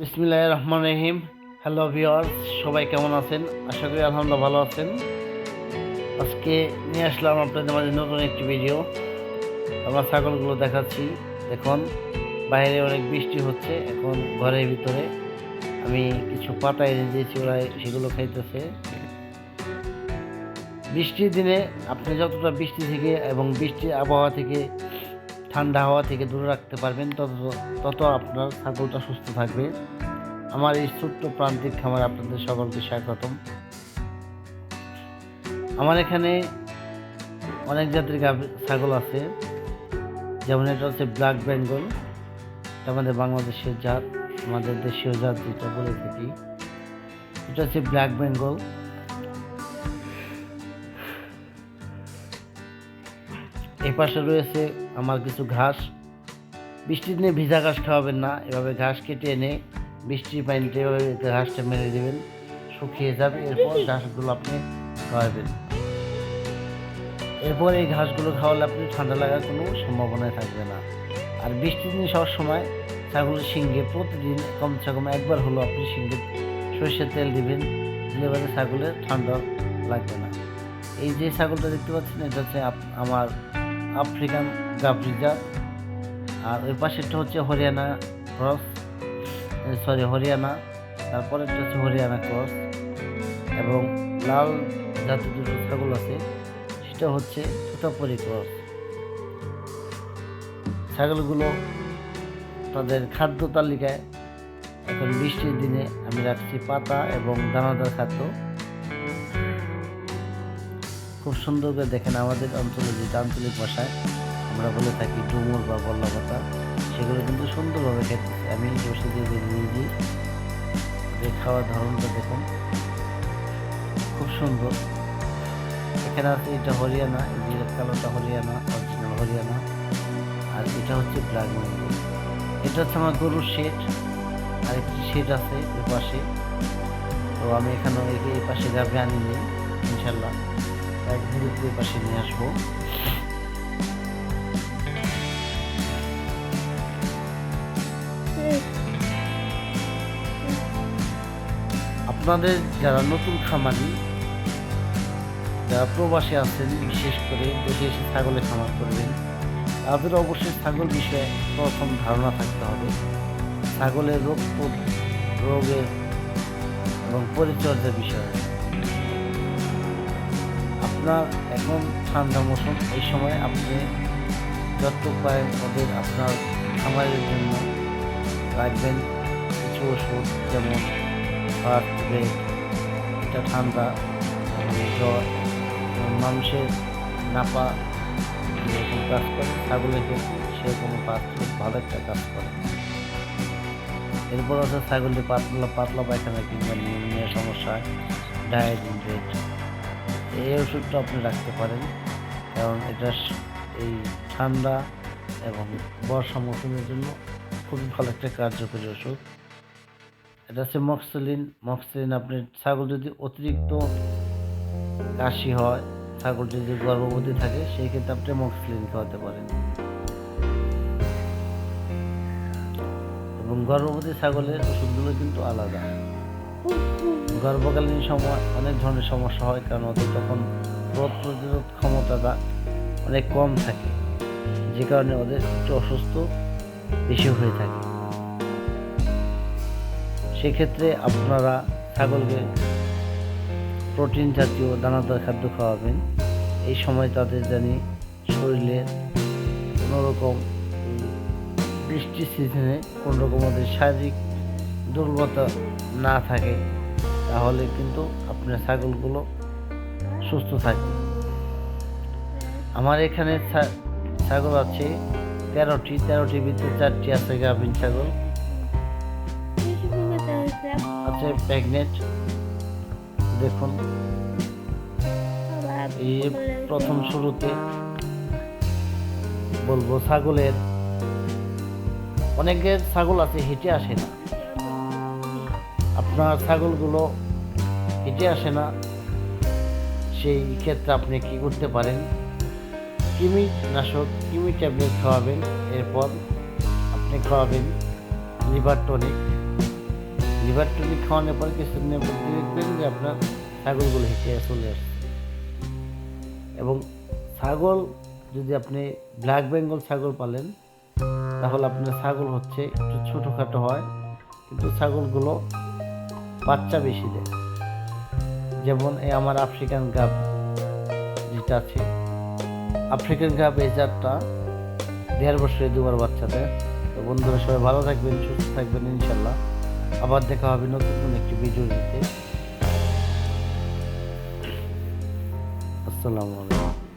বিসমিল্লাহ রহমান রহিম। Hello viewers সবাই কেমন আছেন? আশা করি আলহামদুলিল্লাহ ভালো আছেন। আজকে নিয়ে আসলাম আপনাদের মাঝে নতুন একটি ভিডিও আমরা ছাগলগুলো দেখাচ্ছি। দেখুন, বাইরে অনেক বৃষ্টি হচ্ছে। এখন ঘরের ভিতরে আমি কিছু পাতা এনে দিয়েছি ওরা সেগুলো খাইতেছে। বৃষ্টির দিনে আপনি যতটা বৃষ্টি থেকে এবং বৃষ্টির আবহাওয়া থেকে ঠান্ডা হাওয়া থেকে দূরে রাখতে পারবেন, তত তত আপনার ছাগলটা সুস্থ থাকবে। আমার এই ছোট্ট প্রান্তিক খামার আপনাদের সকলকে স্বাগতম। আমার এখানে অনেক জাতের ছাগল আছে। যেমন এটা হচ্ছে ব্ল্যাক বেঙ্গল, এটা আমাদের বাংলাদেশের জাত, আমাদের দেশীয় জাত যেটা বলে থাকি। এটা হচ্ছে ব্ল্যাক বেঙ্গল। এই পাশে রয়েছে আমার কিছু ঘাস। বৃষ্টির দিনে ভিজা ঘাস খাওয়াবেন না, এভাবে ঘাস কেটে এনে বৃষ্টির পানিতে এভাবে ঘাসটা মেরে দেবেন, শুকিয়ে যাবে, এরপর ঘাসগুলো আপনি খাওয়াবেন। এরপর এই ঘাসগুলো খাওয়ালে আপনি ঠান্ডা লাগার কোনো সম্ভাবনাই থাকবে না। আর বৃষ্টির দিনে সব সময় ছাগলের শিঙ্গে প্রতিদিন কমসে কম একবার হলো আপনি শিঙ্গে সর্ষের তেল দিবেন, দিলে ছাগলের ঠান্ডা লাগবে না। এই যে ছাগলটা দেখতে পাচ্ছেন, এটা হচ্ছে আমার আফ্রিকান গাবরিজা। আর ওই পাশেরটা হচ্ছে হরিয়ানা ক্রস সরি হরিয়ানা। তারপরেরটা হচ্ছে হরিয়ানা ক্রস। এবং লাল জাতীয় দুটো ছাগল আছে, সেটা হচ্ছে তুতাপুরি ক্রস। ছাগলগুলো তাদের খাদ্য তালিকায় এখন বৃষ্টির দিনে আমি রাখছি পাতা এবং দানাদার খাদ্য। খুব সুন্দর করে দেখেন আমাদের অঞ্চলে যেটা আঞ্চলিক ভাষায় আমরা বলে থাকি ডুমুর বা বল্লা পাতা সেগুলো কিন্তু সুন্দরভাবে খেতে আমি বসে দিয়ে দিয়ে নিয়েছি যে খাওয়ার ধরনটা দেখুন, খুব সুন্দর। এখানে আছে এটা হরিয়ানা, এই যে কালোটা হরিয়ানা অরিজিনাল হরিয়ানা, আর এটা হচ্ছে ব্ল্যাক মন্দির এটা হচ্ছে আমার গরুর শেড, আর একটি শেড আছে ওই পাশে তো আমি এখানে এই- পাশে যাবে আনিনি ইনশাল্লাহ। এক মিনিটের পাশে নিয়ে আসব। আপনাদের যারা নতুন খামারি, যারা প্রবাসী আছেন, বিশেষ করে দেশে এসে ছাগলের খামার করবেন, তাদের অবশ্যই ছাগল বিষয়ে প্রথম ধারণা থাকতে হবে। ছাগলের রোগ রোগের এবং পরিচর্যা বিষয়ে। আপনার এখন ঠান্ডা মৌসুম, এই সময় আপনি যত পায় ওদের আপনার খামারের জন্য রাখবেন কিছু ওষুধ, যেমন এটা ঠান্ডা জ্বর মানুষের নাপা যেরকম কাজ করে, ছাগলের ক্ষেত্রে সেরকম কাজ খুব ভালো একটা কাজ করে। এরপর আছে ছাগলের পাতলা পাতলা পায়খানা কিংবা নিউমোনিয়া সমস্যা রেট এই ওষুধটা আপনি রাখতে পারেন। কারণ এটা এই ঠান্ডা এবং বর্ষা মৌসুমের জন্য খুবই ভালো একটা কার্যকরী ওষুধ। এটা হচ্ছে মক্সলিন। মক্সলিন আপনি ছাগল যদি অতিরিক্ত কাশি হয়, ছাগল যদি গর্ভবতী থাকে, সেই ক্ষেত্রে আপনি মক্সলিন খাওয়াতে পারেন। এবং গর্ভবতী ছাগলের ওষুধগুলো কিন্তু আলাদা। গর্ভকালীন সময় অনেক ধরনের সমস্যা হয়, কারণ ওদের তখন রোগ প্রতিরোধ ক্ষমতাটা অনেক কম থাকে, যে কারণে ওদের একটু অসুস্থ বেশি হয়ে থাকে। সেক্ষেত্রে আপনারা ছাগলকে প্রোটিন জাতীয় দানাদার খাদ্য খাওয়াবেন। এই সময় তাদের জানি শরীরে কোনো রকম এই বৃষ্টি সিজনে কোনোরকম ওদের শারীরিক দুর্বলতা না থাকে, তাহলে কিন্তু আপনার ছাগলগুলো সুস্থ থাকবে। আমার এখানে ছাগল আছে তেরোটি, তেরোটির ভিতরে চারটি আছে গাভিন ছাগল। আছে প্রেগনেন্ট, দেখুন। এই প্রথম শুরুতে বলব ছাগলের, অনেকের ছাগল আছে, হেঁটে আসে না। আপনার ছাগলগুলো হেঁটে আসে না, সেই ক্ষেত্রে আপনি কি করতে পারেন? কিমি নাশক কিমি ট্যাবলেট খাওয়াবেন, এরপর আপনি খাওয়াবেন লিভার টনিক। লিভার টনিক খাওয়ানোর পর কিছুদিনের মধ্যে দেখবেন যে আপনার ছাগলগুলো হেঁটে চলে আসছে। এবং ছাগল, যদি আপনি ব্ল্যাক বেঙ্গল ছাগল পালেন, তাহলে আপনার ছাগল হচ্ছে একটু ছোটোখাটো হয়, কিন্তু ছাগলগুলো বাচ্চা বেশি দেয়। যেমন এই আমার আফ্রিকান গাব যেটা আছে, আফ্রিকান গাব এই জাতটা দেড় বছরে দুবার বাচ্চা দেয়। তো বন্ধুরা সবাই ভালো থাকবেন, সুস্থ থাকবেন ইনশাল্লাহ। আবার দেখা হবে নতুন একটি ভিডিও দিতে আসসালামু আলাইকুম।